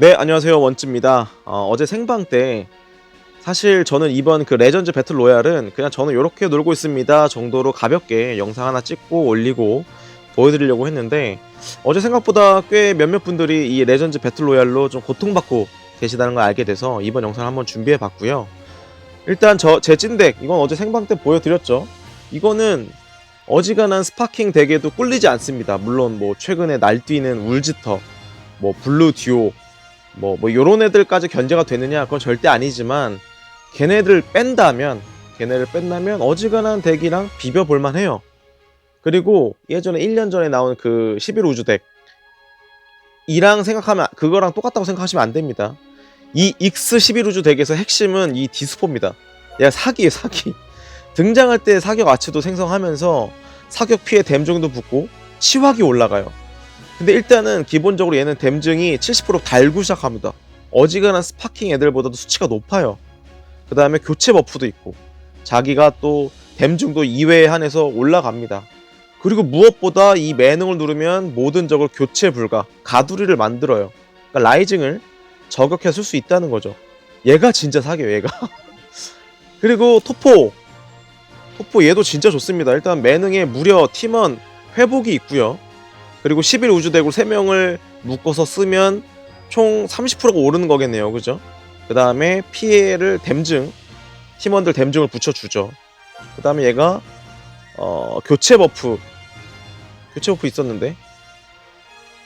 네, 안녕하세요. 원찌입니다. 어, 제 생방 때 사실 저는 이번 그 레전드 배틀 로얄은 그냥 저는 이렇게 놀고 있습니다 정도로 가볍게 영상 하나 찍고 올리고 보여드리려고 했는데 어제 생각보다 꽤 몇몇 분들이 이 레전드 배틀 로얄로 좀 고통받고 계시다는 걸 알게 돼서 이번 영상을 한번 준비해 봤고요. 일단 저 제 찐덱 이건 어제 생방 때 보여드렸죠. 이거는 어지간한 스파킹 덱에도 꿀리지 않습니다. 물론 뭐 최근에 날뛰는 울지터, 뭐 블루 듀오, 뭐, 뭐, 요런 애들까지 견제가 되느냐? 그건 절대 아니지만, 걔네들 뺀다면, 걔네를 뺀다면 어지간한 덱이랑 비벼볼만 해요. 그리고 예전에 1년 전에 나온 그 11우주 덱, 이랑 생각하면, 그거랑 똑같다고 생각하시면 안 됩니다. 이 X 11우주 덱에서 핵심은 이 디스포입니다. 얘가 사기예요, 사기. 등장할 때 사격 아치도 생성하면서 사격 피해 댐 정도 붙고, 치확이 올라가요. 근데 일단은 기본적으로 얘는 댐증이 70% 달고 시작합니다. 어지간한 스파킹 애들보다도 수치가 높아요. 그 다음에 교체 버프도 있고 자기가 또 댐증도 2회에 한해서 올라갑니다. 그리고 무엇보다 이 매능을 누르면 모든 적을 교체 불가, 가두리를 만들어요. 그러니까 라이징을 저격해 쓸 수 있다는 거죠. 얘가 진짜 사기예요, 얘가. 그리고 토포. 토포 얘도 진짜 좋습니다. 일단 매능에 무려 팀원 회복이 있고요. 그리고 11 우주대굴 3명을 묶어서 쓰면 총 30%가 오르는 거겠네요. 그죠? 그 다음에 피해를 댐증, 팀원들 댐증을 붙여주죠. 그 다음에 얘가, 어, 교체 버프. 교체 버프 있었는데.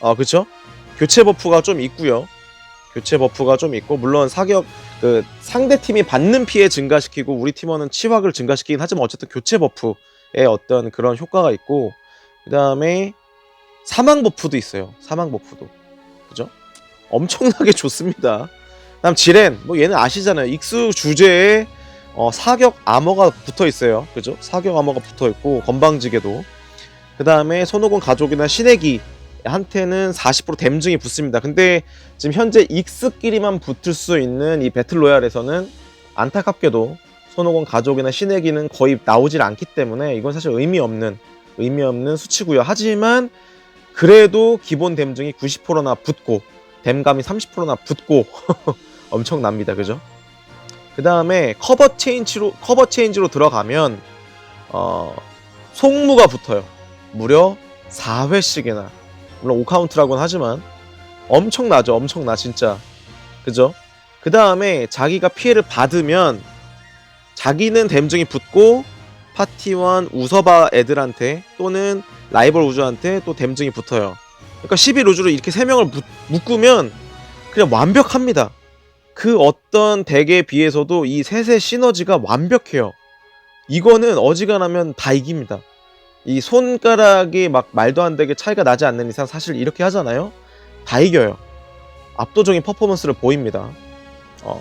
아, 그쵸? 교체 버프가 좀 있고요 교체 버프가 좀 있고, 물론 사격, 그, 상대 팀이 받는 피해 증가시키고, 우리 팀원은 치확을 증가시키긴 하지만 어쨌든 교체 버프의 어떤 그런 효과가 있고, 그 다음에 사망 버프도 있어요. 사망 버프도. 그죠? 엄청나게 좋습니다. 다음 지렌. 뭐 얘는 아시잖아요. 익수 주제에 어, 사격 아머가 붙어 있어요. 그죠? 사격 아머가 붙어 있고 건방지게도. 그 다음에 손오공 가족이나 신애기 한테는 40% 댐증이 붙습니다. 근데 지금 현재 익스끼리만 붙을 수 있는 이 배틀 로얄에서는 안타깝게도 손오공 가족이나 신애기는 거의 나오질 않기 때문에 이건 사실 의미 없는 의미 없는 수치고요. 하지만 그래도 기본 댐증이 90%나 붙고 댐감이 30%나 붙고 엄청납니다. 그죠? 그 다음에 커버 체인지로 커버 체인지로 들어가면 어, 속무가 붙어요. 무려 4회씩이나 물론 5카운트라고는 하지만 엄청나죠. 엄청나 진짜. 그죠? 그 다음에 자기가 피해를 받으면 자기는 댐증이 붙고 파티원 우서바 애들한테 또는 라이벌 우주한테 또 댐증이 붙어요. 그러니까 11 우주를 이렇게 3명을 묶으면 그냥 완벽합니다. 그 어떤 덱에 비해서도 이 셋의 시너지가 완벽해요. 이거는 어지간하면 다 이깁니다. 이 손가락이 막 말도 안 되게 차이가 나지 않는 이상 사실 이렇게 하잖아요. 다 이겨요. 압도적인 퍼포먼스를 보입니다. 어,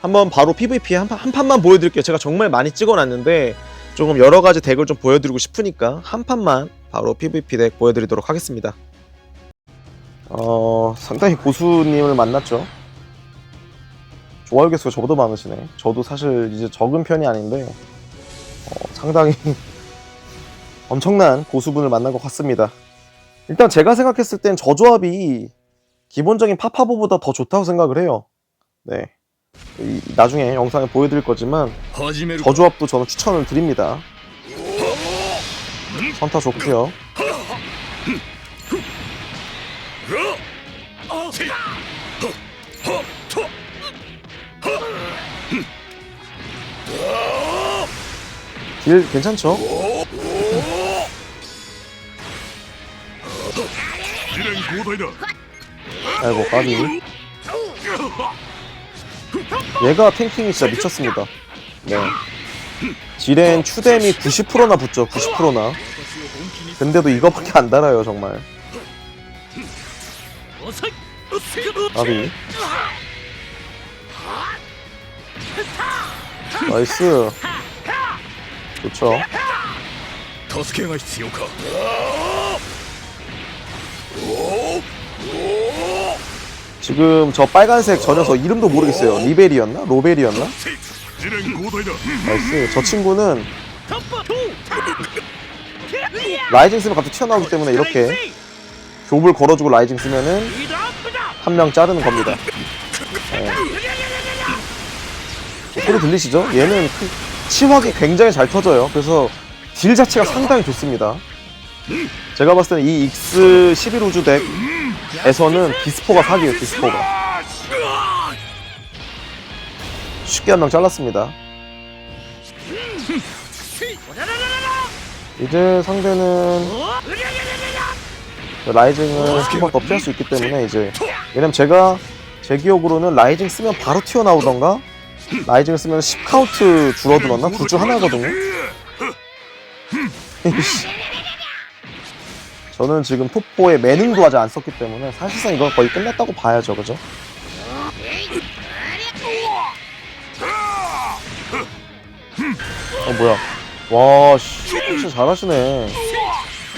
한번 바로 PVP 한, 판- 한 판만 보여드릴게요. 제가 정말 많이 찍어놨는데 조금 여러 가지 덱을 좀 보여드리고 싶으니까 한 판만 바로 PVP 덱 보여드리도록 하겠습니다. 어, 상당히 고수님을 만났죠. 좋아요 개수가 저보다 많으시네. 저도 사실 이제 적은 편이 아닌데 어, 상당히 엄청난 고수분을 만난 것 같습니다. 일단 제가 생각했을 땐 저 조합이 기본적인 파파보보다 더 좋다고 생각을 해요. 네. 나중에 영상에 보여드릴 거지만 저조합도 저는 추천을 드립니다. 선타 좋고요. 딜 괜찮죠? 아이고 까비 얘가 탱킹이 진짜 미쳤습니다. 네. 지렌 추뎀이 90%나 붙죠. 90%나. 근데도 이거밖에 안 달아요, 정말. 아비. 나이스. 좋죠. 도스케가 필요가. 오! 오! 지금 저 빨간색 전혀서 이름도 모르겠어요. 리벨이었나? 로벨이었나? 나이스. 저 친구는 라이징 쓰면 갑자기 튀어나오기 때문에 이렇게 교불 걸어주고 라이징 쓰면은 한 명 자르는 겁니다. 네. 소리 들리시죠? 얘는 그 치확이 굉장히 잘 터져요. 그래서 딜 자체가 상당히 좋습니다. 제가 봤을 때는 이 익스 11호주 덱 에서는 디스포가 사기예요, 디스포가. 쉽게 한 명 잘랐습니다. 이제 상대는 라이징을 더 피할 수 있기 때문에 이제 왜냐면 제가 제 기억으로는 라이징 쓰면 바로 튀어나오던가 라이징을 쓰면 10카운트 줄어들었나? 둘 중 하나거든요. 저는 지금 톱4에 매능도 안 썼기 때문에 사실상 이건 거의 끝났다고 봐야죠 그죠? 어 뭐야 와 씨 진짜 잘하시네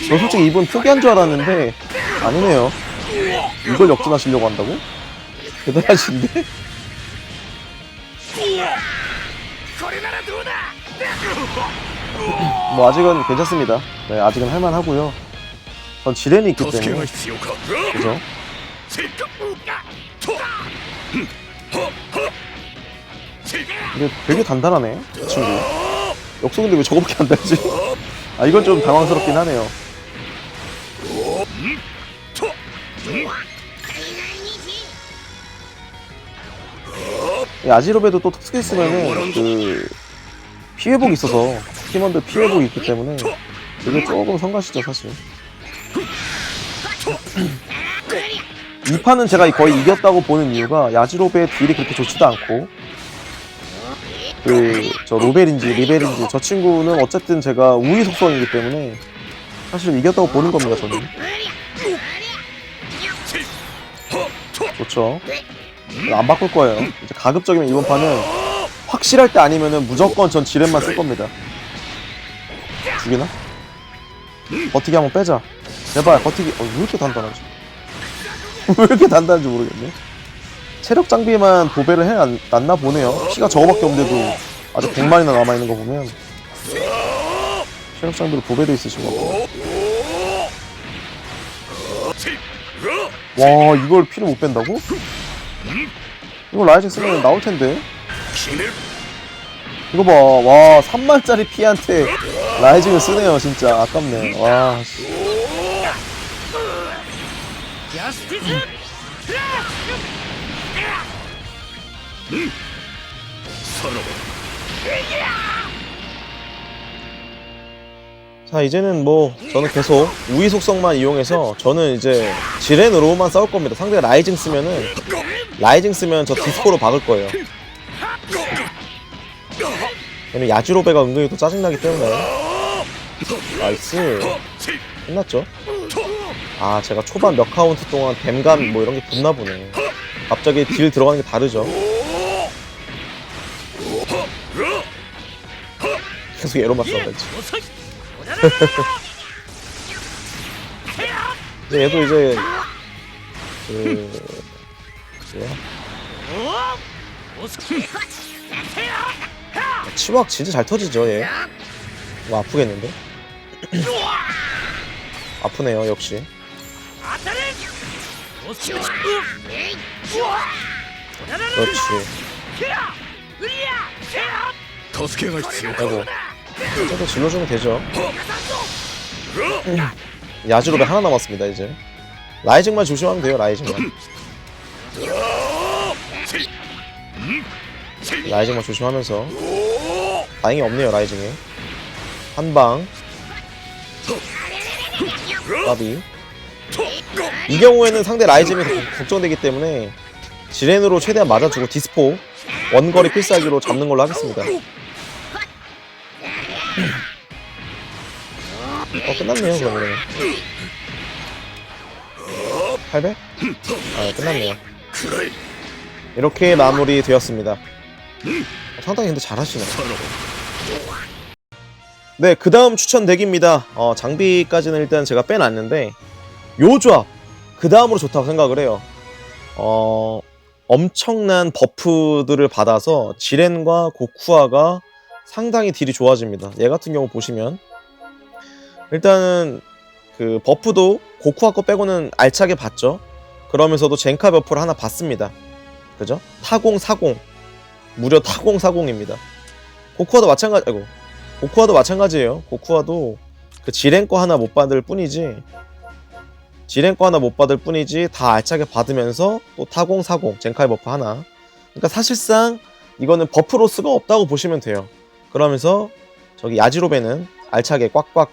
저 솔직히 이분 포기한 줄 알았는데 아니네요 이걸 역전하시려고 한다고? 대단하신데? 뭐 아직은 괜찮습니다 네 아직은 할만하고요 전 지뢰는 있기 때문에. 그죠? 근데 되게 단단하네 친구. 역속인데 왜 저거밖에 안 달지? 아 이건 좀 당황스럽긴 하네요. 아지로베도 또 특수기 쓰면은 그 피해복이 있어서 팀원들 피해복이 있기 때문에 이게 조금 성가시죠 사실. 이 판은 제가 거의 이겼다고 보는 이유가 야지로베의 딜이 그렇게 좋지도 않고 그 저 로벨인지 리벨인지 저 친구는 어쨌든 제가 우위 속성이기 때문에 사실 이겼다고 보는 겁니다 저는. 좋죠. 안 바꿀 거예요. 이제 가급적이면 이번 판은 확실할 때 아니면은 무조건 전 지렛만 쓸 겁니다. 죽이나? 버티기 한번 빼자 제발 버티기 어, 왜 이렇게 단단하지? 왜 이렇게 단단한지 모르겠네. 체력 장비만 도배를 해놨나 보네요. 피가 저거밖에 없는데도 아직 100만이나 남아있는 거 보면 체력 장비로 도배돼 있으신 것 같아요. 와 이걸 피를 못 뺀다고? 이거 라이징 쓰면 나올 텐데. 이거 봐 와 3만짜리 피한테 라이징을 쓰네요 진짜. 아깝네. 와 씨. 자스티스 응 자 이제는 뭐 저는 계속 우위 속성만 이용해서 저는 이제 지렌으로만 싸울 겁니다. 상대가 라이징 쓰면은 라이징 쓰면 저 디스코로 박을 거예요. 왜냐면 야지로베가 은근히 또 짜증나기 때문에. 나이스. 끝났죠? 아, 제가 초반 몇 카운트 동안 댐감 뭐 이런 게 붙나 보네. 갑자기 딜 들어가는 게 다르죠. 계속 얘로만 쏜다, 이제. 얘도 이제 그 뭐야? 치확 진짜 잘 터지죠 얘. 뭐 아프겠는데? 아프네요 역시. 그렇지. 아이고. 저도 질러주면 되죠. 음. 야즈로베 하나 남았습니다, 이제. 라이징만 조심하면 돼요, 라이징만. 라이징만 조심하면서. 다행히 없네요, 라이징이. 한 방. 음. 까비. 이 경우에는 상대 라이즈미 걱정되기 때문에 지렌으로 최대한 맞아주고 디스포 원거리 필살기로 잡는 걸로 하겠습니다. 어 끝났네요 그러면 800? 아 네, 끝났네요. 이렇게 마무리 되었습니다. 어, 상당히 근데 잘하시네. 네그 다음 추천 덱입니다. 어, 장비까지는 일단 제가 빼놨는데 요 조합. 그 다음으로 좋다고 생각을 해요. 어, 엄청난 버프들을 받아서 지렌과 고쿠아가 상당히 딜이 좋아집니다. 얘 같은 경우 보시면, 일단은 그 버프도 고쿠아 거 빼고는 알차게 받죠. 그러면서도 젠카 버프를 하나 받습니다. 그죠? 타공 사공 무려 타공 사공입니다. 고쿠아도 마찬가지 아이고 고쿠아도 마찬가지예요. 고쿠아도 그 지랭 거 하나 못 받을 뿐이지 지랭 거 하나 못 받을 뿐이지 다 알차게 받으면서 또 타공 사공 젠카이 버프 하나 그러니까 사실상 이거는 버프 로스가 없다고 보시면 돼요. 그러면서 저기 야지로베는 알차게 꽉꽉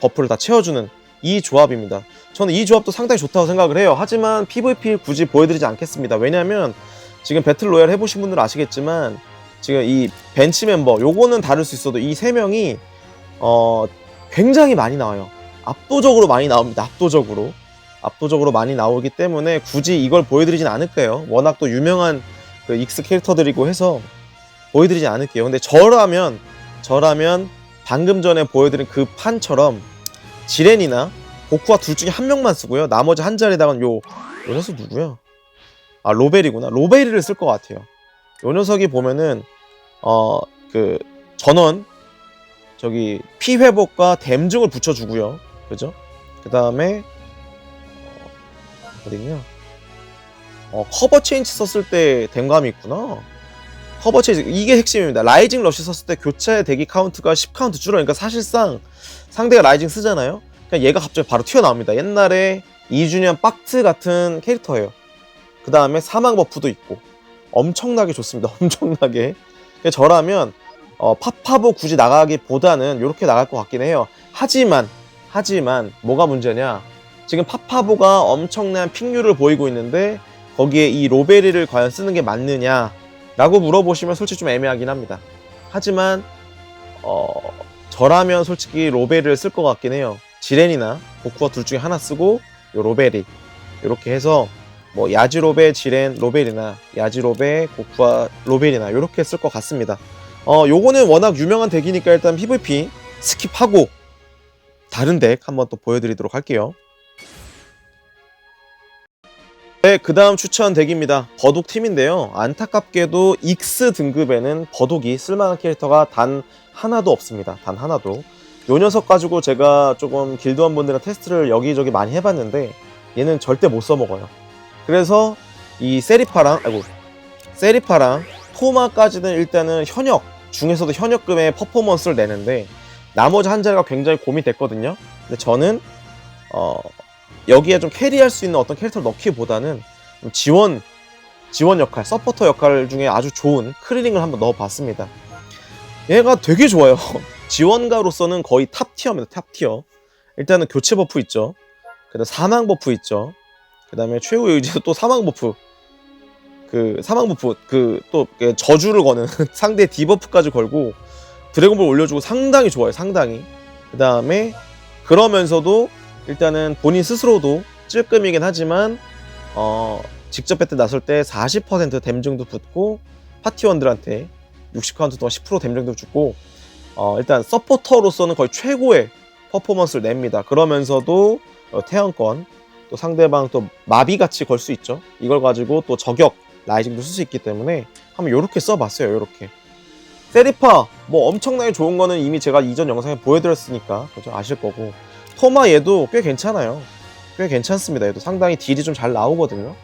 버프를 다 채워주는 이 조합입니다. 저는 이 조합도 상당히 좋다고 생각을 해요. 하지만 PVP 굳이 보여드리지 않겠습니다. 왜냐하면 지금 배틀 로얄 해보신 분들은 아시겠지만 지금 이 벤치 멤버 요거는 다를 수 있어도 이 세 명이 어 굉장히 많이 나와요. 압도적으로 많이 나옵니다. 압도적으로 압도적으로 많이 나오기 때문에 굳이 이걸 보여드리진 않을 거예요. 워낙 또 유명한 그 익스 캐릭터들이고 해서 보여드리진 않을게요. 근데 저라면 저라면 방금 전에 보여드린 그 판처럼 지렌이나 고쿠와 둘 중에 한 명만 쓰고요. 나머지 한 자리다간 요, 요 녀석 누구야? 아 로벨이구나. 로벨이를 쓸 것 같아요. 요 녀석이 보면은 어 그 전원 저기 피 회복과 댐증을 붙여주고요. 그죠? 그 다음에 어, 어디냐? 어 커버 체인지 썼을 때 댐감이 있구나. 커버 체인지 이게 핵심입니다. 라이징 러쉬 썼을 때 교체 대기 카운트가 10 카운트 줄어. 그러니까 사실상 상대가 라이징 쓰잖아요. 그냥 얘가 갑자기 바로 튀어나옵니다. 옛날에 2주년 박트 같은 캐릭터예요. 그 다음에 사망 버프도 있고 엄청나게 좋습니다. 엄청나게. 그러니까 저라면 어, 파파보 굳이 나가기보다는 이렇게 나갈 것 같긴 해요. 하지만 하지만 뭐가 문제냐? 지금 파파보가 엄청난 픽률을 보이고 있는데 거기에 이 로베리를 과연 쓰는 게 맞느냐? 라고 물어보시면 솔직히 좀 애매하긴 합니다. 하지만 어, 저라면 솔직히 로베리를 쓸 것 같긴 해요. 지렌이나 고쿠와 둘 중에 하나 쓰고 요 로베리 이렇게 해서 뭐 야지로베, 지렌, 로벨이나 야지로베, 고쿠와 로벨이나 이렇게 쓸 것 같습니다. 어, 요거는 워낙 유명한 덱이니까 일단 PVP 스킵하고 다른 덱 한번 또 보여드리도록 할게요. 네, 그 다음 추천 덱입니다. 버독 팀인데요. 안타깝게도 익스 등급에는 버독이 쓸만한 캐릭터가 단 하나도 없습니다. 단 하나도. 요 녀석 가지고 제가 조금 길드원 분들이랑 테스트를 여기저기 많이 해봤는데 얘는 절대 못 써먹어요. 그래서 이 세리파랑 아이고 세리파랑 토마까지는 일단은 현역 중에서도 현역급의 퍼포먼스를 내는데 나머지 한 자리가 굉장히 고민됐거든요. 근데 저는 어 여기에 좀 캐리할 수 있는 어떤 캐릭터를 넣기보다는 좀 지원 지원 역할, 서포터 역할 중에 아주 좋은 크리링을 한번 넣어봤습니다. 얘가 되게 좋아요. 지원가로서는 거의 탑 티어입니다. 탑 티어. 일단은 교체 버프 있죠. 그다음 사망 버프 있죠. 그다음에 최후 의지도 또 사망 버프. 그 사망 버프 그 또 저주를 거는 상대 디버프까지 걸고 드래곤볼 올려주고 상당히 좋아요. 상당히. 그다음에 그러면서도 일단은 본인 스스로도 찔끔이긴 하지만 어 직접 배트 나설 때 40% 댐증도 붙고 파티원들한테 60카운트 동안 10% 댐증도 주고 어 일단 서포터로서는 거의 최고의 퍼포먼스를 냅니다. 그러면서도 어, 태양권 또 상대방 또 마비같이 걸 수 있죠. 이걸 가지고 또 저격 라이징도 쓸 수 있기 때문에 한번 요렇게 써봤어요. 요렇게 세리파 뭐 엄청나게 좋은 거는 이미 제가 이전 영상에 보여드렸으니까 그죠 아실 거고 토마 얘도 꽤 괜찮아요. 꽤 괜찮습니다. 얘도 상당히 딜이 좀 잘 나오거든요.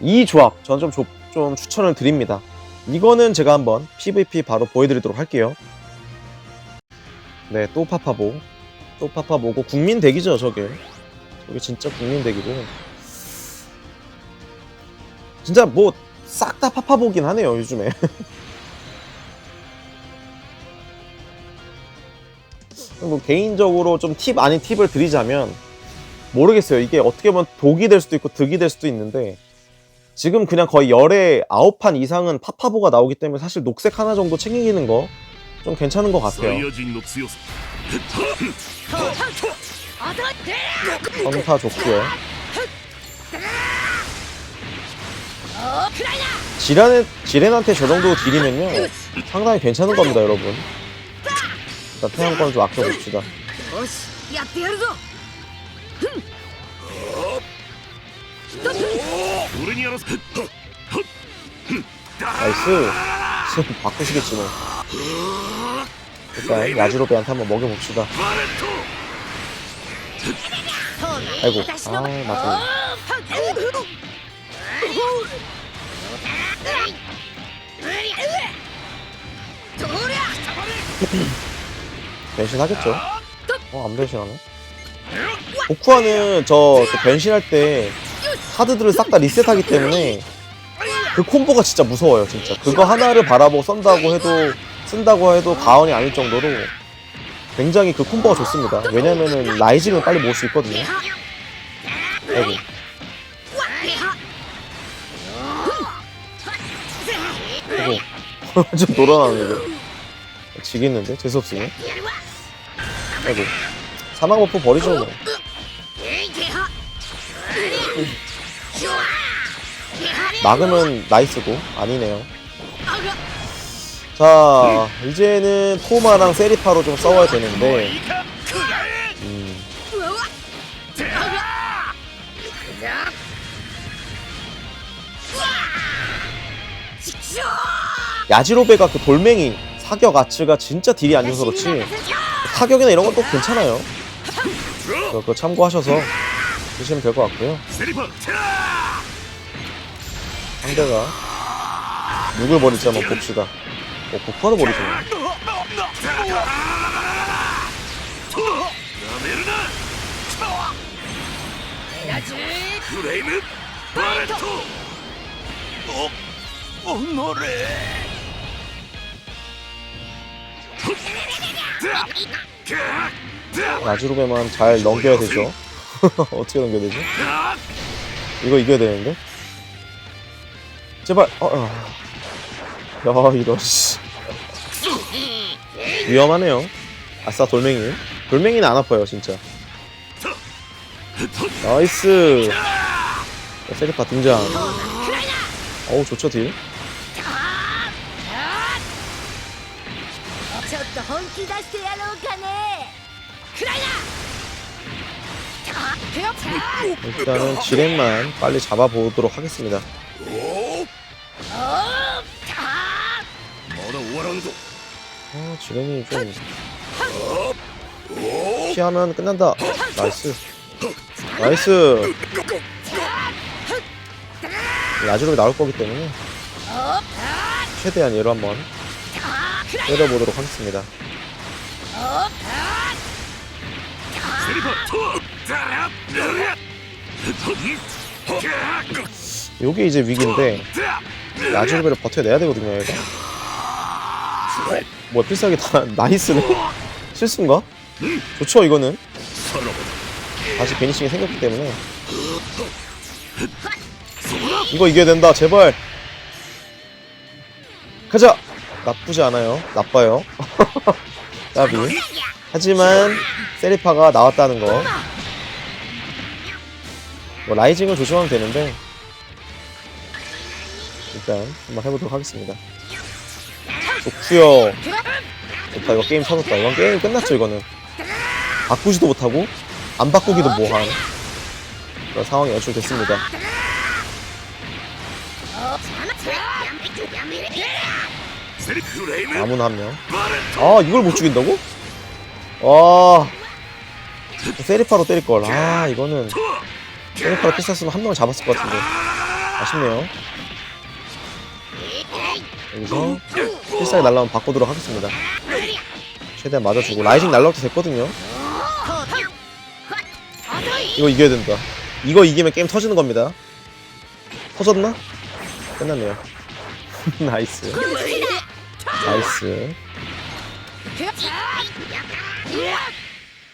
이 조합 저는 좀, 조- 좀 추천을 드립니다. 이거는 제가 한번 PVP 바로 보여드리도록 할게요. 네, 또 파파보. 또 파파보고 국민 덱이죠, 저게. 저게 진짜 국민 덱이고. 진짜 뭐 싹 다 파파보긴 하네요, 요즘에. 뭐 개인적으로 좀 팁 아닌 팁을 드리자면 모르겠어요. 이게 어떻게 보면 독이 될 수도 있고 득이 될 수도 있는데 지금 그냥 거의 열에 아홉 판 이상은 파파보가 나오기 때문에 사실 녹색 하나 정도 챙기는 거 좀 괜찮은 것 같아요. 검타 좋고요. 지란에, 지렌한테 저 정도 딜이면요 상당히 괜찮은 겁니다 여러분 일단 평양권 좀 아껴봅시다. 나이스. 바꾸시겠지 뭐 일단 야지로베한테 한번 먹여봅시다. 아이고 아 맞아. 변신하겠죠. 어, 안 변신하네. 고쿠아는 저그 변신할 때 카드들을 싹 다 리셋하기 때문에 그 콤보가 진짜 무서워요, 진짜. 그거 하나를 바라보고 썬다고 해도 쓴다고 해도 과언이 아닐 정도로 굉장히 그 콤보가 좋습니다. 왜냐면은 라이징을 빨리 모을 수 있거든요. 아이고. 아이고. 좀 놀아나는데. 지겠는데? 재수없으네. 아이고. 사막 버프 버리죠, 뭐. 막으면 나이스고, 아니네요. 자, 이제는 토마랑 세리파로 좀 싸워야 되는데, 음, 야지로베가 그 돌멩이 타격 아츠가 진짜 딜이 안 좋아서 그렇지 타격이나 이런 건 또 괜찮아요 그거 참고하셔서 드시면 될 것 같고요 상대가 누굴 버릴지 한번 봅시다 어, 복파를 버리시네 프레임 뭐. 바레토! 어? 어 오노레! 나주로배만 잘 넘겨야 되죠. 어떻게 넘겨야 되지? 이거 이겨야 되는데? 제발! 어, 어. 야, 이러씨 위험하네요. 아싸, 돌멩이. 돌멩이는 안 아파요, 진짜. 나이스! 세리파 등장. 어우, 좋죠, 딜. 일단은 지렛만 빨리 잡아보도록 하겠습니다. 아, 어, 지렁이 좀 피하면 끝난다. 나이스. 나이스. 라즈로 나올 거기 때문에 최대한 얘로 한번 때려보도록 하겠습니다. 요게 이제 위기인데 야주르베를 버텨내야 되거든요 얘가. 뭐야 필살기 다 나이스네? 실수인가? 좋죠 이거는. 다시 베니싱이 생겼기 때문에. 이거 이겨야 된다 제발. 가자! 나쁘지 않아요. 나빠요. 따비. 하지만 세리파가 나왔다는 거. 뭐 라이징을 조심하면 되는데 일단 한번 해보도록 하겠습니다. 좋구요. 좋다 이거 게임 쳐놓다 이건 게임 끝났죠 이거는. 바꾸지도 못하고 안 바꾸기도 뭐한 그런 상황이 연출됐습니다. 아무나 한 명. 아 이걸 못 죽인다고? 와 세리파로 때릴 걸. 아 이거는 세리파로 피스했으면 한 명을 잡았을 것 같은데 아쉽네요. 여기서 필살기 날라오면 바꾸도록 하겠습니다. 최대한 맞아주고 라이징 날라올 때 됐거든요. 이거 이겨야 된다. 이거 이기면 게임 터지는 겁니다. 터졌나? 끝났네요. 나이스. 나이스.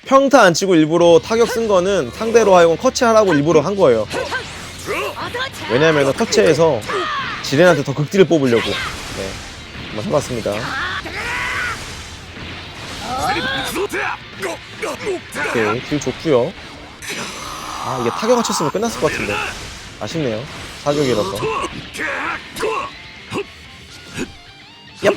평타 안 치고 일부러 타격 쓴 거는 상대로 하여금 커치하라고 일부러 한 거예요. 왜냐면 터치해서 지렌한테 더 극딜을 뽑으려고. 네. 한번 해봤습니다. 오케이, 딜 좋구요. 아, 이게 타격을 쳤으면 끝났을 것 같은데. 아쉽네요. 사격이라서. 얍!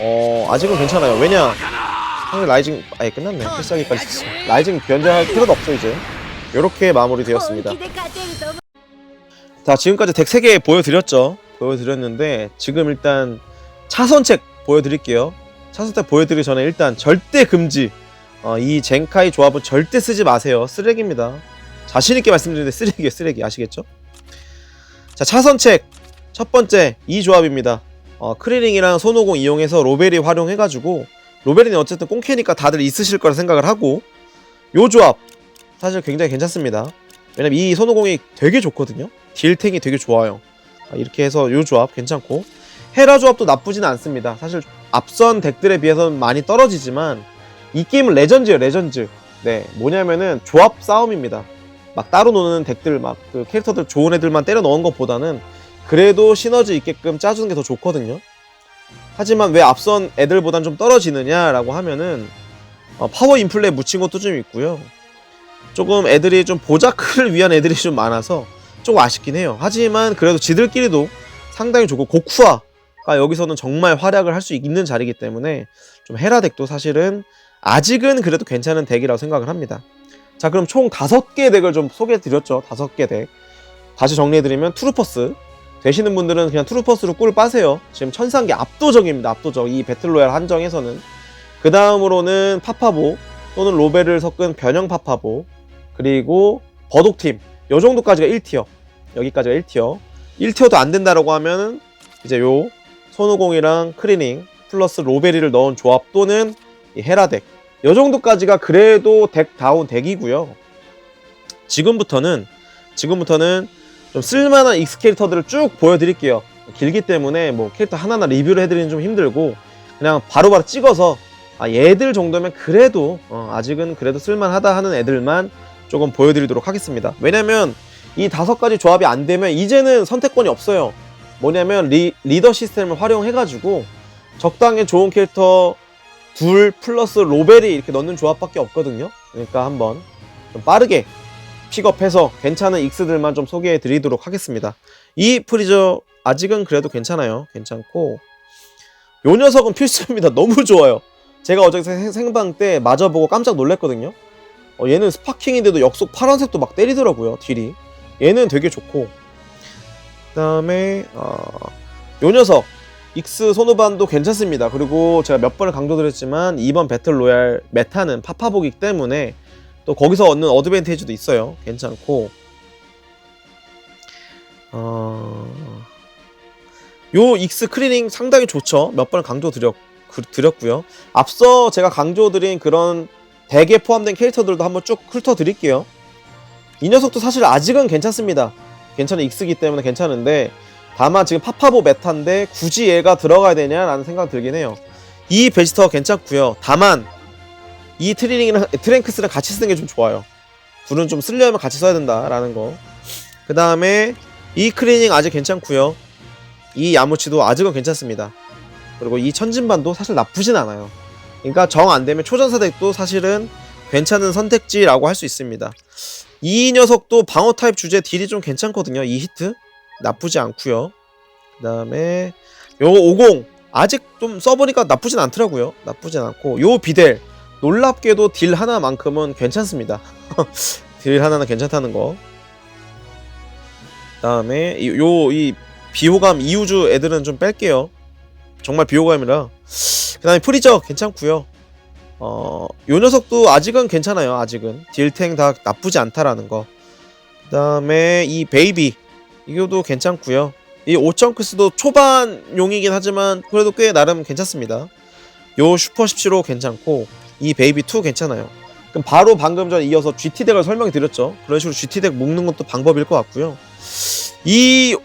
어 아직은 괜찮아요. 왜냐? 상대 라이징 아예 끝났네. 필살기까지 있어. 라이징 변제할 필요도 없어 이제. 요렇게 마무리되었습니다. 자 지금까지 덱 3개 보여드렸죠. 보여드렸는데 지금 일단 차선책 보여드릴게요. 차선책 보여드리기 전에 일단 절대 금지. 어, 이 젠카이 조합은 절대 쓰지 마세요. 쓰레기입니다. 자신있게 말씀드리는데 쓰레기예요 쓰레기. 아시겠죠? 자 차선책 첫 번째 이 조합입니다. 어, 크리링이랑 손오공 이용해서 로베리 활용해가지고 로베리는 어쨌든 꽁캐니까 다들 있으실 거라 생각을 하고 요 조합 사실 굉장히 괜찮습니다. 왜냐면 이 손오공이 되게 좋거든요. 딜탱이 되게 좋아요. 아, 이렇게 해서 요 조합 괜찮고 헤라 조합도 나쁘지는 않습니다. 사실 앞선 덱들에 비해서는 많이 떨어지지만 이 게임은 레전드예요, 레전드. 네, 뭐냐면은 조합 싸움입니다. 막 따로 노는 덱들 막 그 캐릭터들 좋은 애들만 때려 넣은 것보다는 그래도 시너지 있게끔 짜주는 게 더 좋거든요. 하지만 왜 앞선 애들보단 좀 떨어지느냐라고 하면은 어, 파워 인플레 묻힌 것도 좀 있고요. 조금 애들이 좀 보자크를 위한 애들이 좀 많아서 조금 아쉽긴 해요. 하지만 그래도 지들끼리도 상당히 좋고 고쿠아가 여기서는 정말 활약을 할 수 있는 자리이기 때문에 좀 헤라 덱도 사실은 아직은 그래도 괜찮은 덱이라고 생각을 합니다. 자 그럼 총 다섯 개 덱을 좀 소개해 드렸죠. 다섯 개 덱. 다시 정리해 드리면 투루퍼스 되시는 분들은 그냥 투루퍼스로 꿀 빠세요. 지금 천상계 압도적입니다. 압도적. 이 배틀로얄 한정에서는. 그 다음으로는 파파보 또는 로베를 섞은 변형 파파보. 그리고 버독팀. 요 정도까지가 1티어. 여기까지가 1티어. 1티어도 안 된다라고 하면은 이제 요 손오공이랑 크리닝 플러스 로베리를 넣은 조합 또는 이 헤라덱. 요 정도까지가 그래도 덱 다운 덱이고요. 지금부터는 지금부터는 좀 쓸만한 익스 캐릭터들을 쭉 보여드릴게요 길기 때문에 뭐 캐릭터 하나하나 리뷰를 해드리는 좀 힘들고 그냥 바로바로 찍어서 아, 얘들 정도면 그래도 어, 아직은 그래도 쓸만하다 하는 애들만 조금 보여드리도록 하겠습니다. 왜냐면 이 다섯 가지 조합이 안 되면 이제는 선택권이 없어요. 뭐냐면 리, 리더 시스템을 활용해가지고 적당히 좋은 캐릭터 둘 플러스 로벨이 이렇게 넣는 조합밖에 없거든요. 그러니까 한번 좀 빠르게 픽업해서 괜찮은 익스들만 좀 소개해 드리도록 하겠습니다. 이 프리저 아직은 그래도 괜찮아요. 괜찮고 요 녀석은 필수입니다. 너무 좋아요. 제가 어제 생- 생방 때 맞아보고 깜짝 놀랐거든요. 어, 얘는 스파킹인데도 역속 파란색도 막 때리더라고요. 딜이. 얘는 되게 좋고. 그다음에 어, 요 녀석 익스 소노반도 괜찮습니다. 그리고 제가 몇 번을 강조드렸지만 이번 배틀 로얄 메타는 파파보기 때문에 또 거기서 얻는 어드밴티지도 있어요. 괜찮고. 어... 요 익스 크리닝 상당히 좋죠. 몇 번을 강조 드렸 그- 드렸고요. 앞서 제가 강조 드린 그런 덱에 포함된 캐릭터들도 한번 쭉 훑어 드릴게요. 이 녀석도 사실 아직은 괜찮습니다. 괜찮은 익스기 때문에 괜찮은데 다만 지금 파파보 메타인데 굳이 얘가 들어가야 되냐라는 생각 들긴 해요. 이 베지터 괜찮고요. 다만 이 트리닝이랑 트랭크스랑 같이 쓰는 게 좀 좋아요. 둘은 좀 쓰려면 같이 써야 된다라는 거. 그 다음에 이 크리닝 아직 괜찮고요. 이 야무치도 아직은 괜찮습니다. 그리고 이 천진반도 사실 나쁘진 않아요. 그러니까 정 안 되면 초전사 덱도 사실은 괜찮은 선택지라고 할 수 있습니다. 이 녀석도 방어 타입 주제 딜이 좀 괜찮거든요. 이 히트 나쁘지 않고요. 그다음에 요 50 아직 좀 써보니까 나쁘진 않더라고요. 나쁘진 않고 요 비델 놀랍게도 딜 하나만큼은 괜찮습니다. 딜 하나는 괜찮다는 거. 그다음에 요 이 비호감 이우주 애들은 좀 뺄게요. 정말 비호감이라. 그다음에 프리저 괜찮고요. 어, 요 녀석도 아직은 괜찮아요. 아직은 딜탱 다 나쁘지 않다라는 거. 그다음에 이 베이비 이것도 괜찮고요. 이 오천크스도 초반용이긴 하지만 그래도 꽤 나름 괜찮습니다. 요 슈퍼 17호 괜찮고 이 베이비 2 괜찮아요. 그럼 바로 방금 전 이어서 GT 덱을 설명해 드렸죠. 그런 식으로 GT 덱 묶는 것도 방법일 것 같고요. 이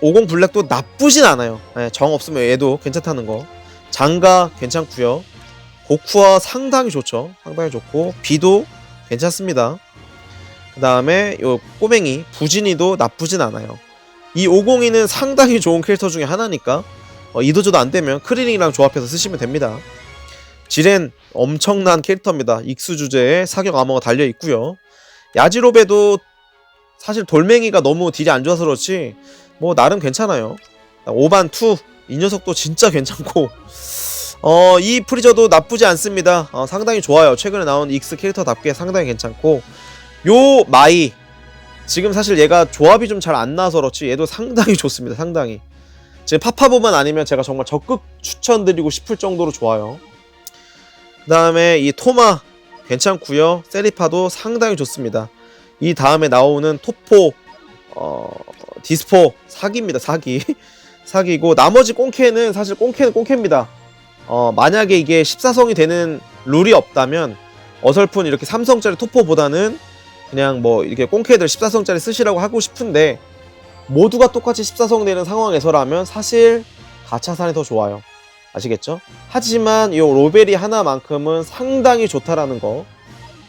50 블랙도 나쁘진 않아요. 네, 정 없으면 얘도 괜찮다는 거. 장가 괜찮고요. 고쿠와 상당히 좋죠. 상당히 좋고 비도 괜찮습니다. 그 다음에 요 꼬맹이 부진이도 나쁘진 않아요. 이 502는 상당히 좋은 캐릭터 중에 하나니까 어, 이도저도 안 되면 크리링이랑 조합해서 쓰시면 됩니다. 지렌 엄청난 캐릭터입니다. 익수 주제에 사격 암호가 달려 있고요. 야지로베도 사실 돌멩이가 너무 딜이 안 좋아서 그렇지 뭐 나름 괜찮아요. 5반 2 이 녀석도 진짜 괜찮고 어, 이 프리저도 나쁘지 않습니다. 어, 상당히 좋아요. 최근에 나온 익스 캐릭터답게 상당히 괜찮고 요 마이 지금 사실 얘가 조합이 좀 잘 안 나와서 그렇지 얘도 상당히 좋습니다. 상당히 지금 파파보만 아니면 제가 정말 적극 추천드리고 싶을 정도로 좋아요. 그 다음에 이 토마 괜찮고요. 세리파도 상당히 좋습니다. 이 다음에 나오는 토포 어, 디스포 사기입니다. 사기 사기고 나머지 꽁캐는 사실 꽁캐는 꽁캐입니다. 어, 만약에 이게 14성이 되는 룰이 없다면 어설픈 이렇게 3성짜리 토포보다는 그냥 뭐 이렇게 꽁캐들 14성짜리 쓰시라고 하고 싶은데 모두가 똑같이 14성 되는 상황에서라면 사실 가차산이 더 좋아요. 아시겠죠? 하지만 이 로벨이 하나만큼은 상당히 좋다라는 거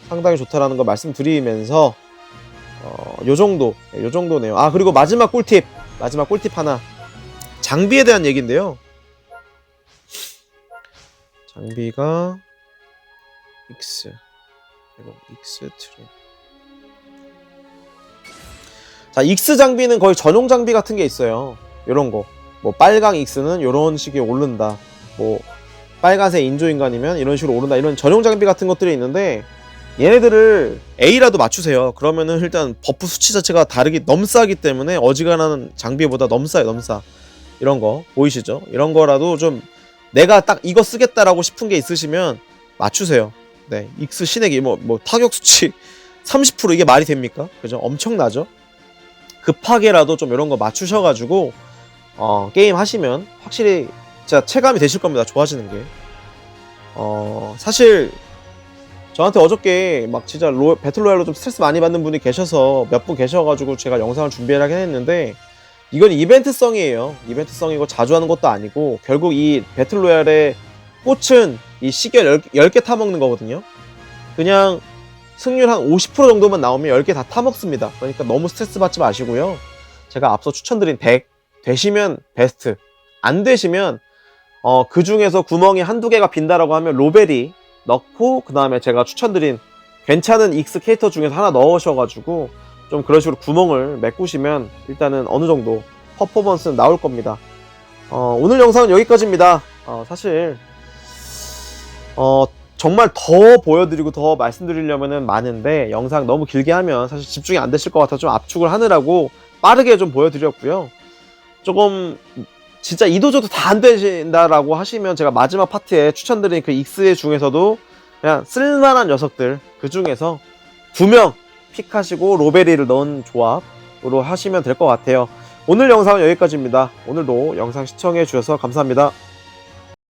상당히 좋다라는 거 말씀드리면서 어, 요 정도 네, 요 정도네요. 아 그리고 마지막 꿀팁 마지막 꿀팁 하나 장비에 대한 얘기인데요. 장비가 X 이거 X 트림 자 X 장비는 거의 전용 장비 같은 게 있어요. 요런 거. 뭐 빨강 X는 요런 식의 오른다. 뭐 빨간색 인조인간이면 이런 식으로 오른다. 이런 전용 장비 같은 것들이 있는데 얘네들을 A라도 맞추세요. 그러면은 일단 버프 수치 자체가 다르기 너무 싸기 때문에 어지간한 장비보다 너무 싸요. 너무 싸. 이런 거 보이시죠? 이런 거라도 좀 내가 딱 이거 쓰겠다라고 싶은 게 있으시면 맞추세요. 네, X 신에게 뭐, 뭐 타격 수치 30% 이게 말이 됩니까? 그죠? 엄청나죠? 급하게라도 좀 이런 거 맞추셔가지고 어, 게임 하시면 확실히 진짜 체감이 되실 겁니다. 좋아지는 게. 어, 사실 저한테 어저께 막 진짜 로, 배틀로얄로 좀 스트레스 많이 받는 분이 계셔서 몇 분 계셔가지고 제가 영상을 준비를 하긴 했는데 이건 이벤트성이에요. 이벤트성이고 자주 하는 것도 아니고 결국 이 배틀로얄의 꽃은 이 시결 10 개 타먹는 거거든요. 그냥 승률 한 50% 정도만 나오면 10개 다 타먹습니다. 그러니까 너무 스트레스 받지 마시고요. 제가 앞서 추천드린 덱 되시면 베스트 안 되시면 어, 그 중에서 구멍이 한두 개가 빈다라고 하면 로벨이 넣고 그 다음에 제가 추천드린 괜찮은 익스 캐릭터 중에서 하나 넣으셔가지고 좀 그런 식으로 구멍을 메꾸시면 일단은 어느 정도 퍼포먼스는 나올 겁니다. 어, 오늘 영상은 여기까지입니다. 어, 사실 어, 정말 더 보여드리고 더 말씀드리려면은 많은데 영상 너무 길게 하면 사실 집중이 안 되실 것 같아서 좀 압축을 하느라고 빠르게 좀 보여드렸고요. 조금 진짜 이도저도 다 안 되신다라고 하시면 제가 마지막 파트에 추천드린 그 익스의 중에서도 그냥 쓸만한 녀석들 그 중에서 두 명 픽하시고 로베리를 넣은 조합으로 하시면 될 것 같아요. 오늘 영상은 여기까지입니다. 오늘도 영상 시청해 주셔서 감사합니다.